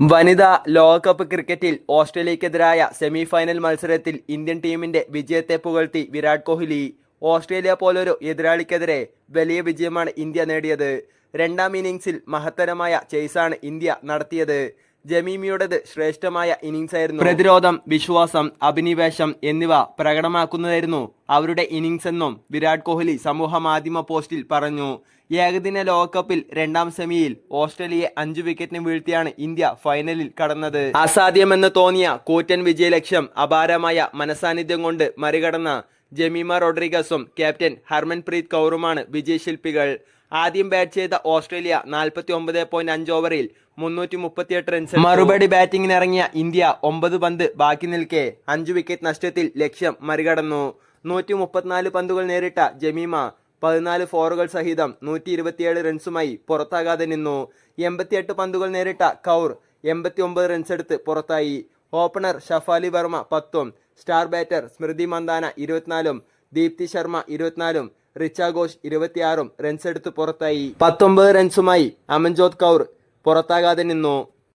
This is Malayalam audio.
വനിതാ ലോകകപ്പ് ക്രിക്കറ്റിൽ ഓസ്ട്രേലിയക്കെതിരായ സെമി ഫൈനൽ മത്സരത്തിൽ ഇന്ത്യൻ ടീമിന്റെ വിജയത്തെ പുകഴ്ത്തി വിരാട് കോഹ്ലി. ഓസ്ട്രേലിയ പോലൊരു എതിരാളിക്കെതിരെ വലിയ വിജയമാണ് ഇന്ത്യ നേടിയത്. രണ്ടാം ഇന്നിംഗ്സിൽ മഹത്തരമായ ചേസാണ് ഇന്ത്യ നടത്തിയത്. ജമീമിയുടേത് ശ്രേഷ്ഠമായ ഇന്നിംഗ്സ് ആയിരുന്നു പ്രതിരോധം വിശ്വാസം അഭിനിവേശം എന്നിവ പ്രകടമാക്കുന്നതായിരുന്നു അവരുടെ ഇന്നിംഗ്സ് എന്നും വിരാട് കോഹ്ലി സമൂഹ മാധ്യമ പോസ്റ്റിൽ പറഞ്ഞു. ഏകദിന ലോകകപ്പിൽ രണ്ടാം സെമിയിൽ ഓസ്ട്രേലിയയെ അഞ്ചു വിക്കറ്റിന് വീഴ്ത്തിയാണ് ഇന്ത്യ ഫൈനലിൽ കടന്നത്. അസാധ്യമെന്ന് തോന്നിയ കൂറ്റൻ വിജയലക്ഷ്യം അപാരമായ മനസാന്നിധ്യം കൊണ്ട് മറികടന്ന ജമീമ റോഡ്രിഗസും ക്യാപ്റ്റൻ ഹർമൻപ്രീത് കൗറുമാണ് വിജയശില്പികൾ. ആദ്യം ബാറ്റ് ചെയ്ത ഓസ്ട്രേലിയ നാൽപ്പത്തി ഒമ്പത് പോയിന്റ് അഞ്ച് ഓവറിൽ മുന്നൂറ്റി മുപ്പത്തിയെട്ട് റൺസ് മറുപടി ബാറ്റിംഗിനിറങ്ങിയ ഇന്ത്യ ഒമ്പത് പന്ത് ബാക്കി നിൽക്കെ. അഞ്ചു വിക്കറ്റ് നഷ്ടത്തിൽ ലക്ഷ്യം മറികടന്നു. നൂറ്റി മുപ്പത്തിനാല് പന്തുകൾ നേരിട്ട ജമീമ പതിനാല് ഫോറുകൾ സഹിതം നൂറ്റി ഇരുപത്തിയേഴ് റൺസുമായി പുറത്താകാതെ നിന്നു. എൺപത്തിയെട്ട് പന്തുകൾ നേരിട്ട കൗർ എൺപത്തി ഒമ്പത് റൺസ് എടുത്ത് പുറത്തായി. ഓപ്പണർ ഷഫാലി വർമ്മ പത്തും സ്റ്റാർ ബാറ്റർ സ്മൃതി മന്ദാന ഇരുപത്തിനാലും ദീപ്തി ശർമ്മ ഇരുപത്തിനാലും റിച്ച ഘോഷ് ഇരുപത്തിയാറും റൺസ് എടുത്ത് പുറത്തായി. പത്തൊമ്പത് റൺസുമായി അമൻജോത് കൗർ പുറത്താകാതെ നിന്നു.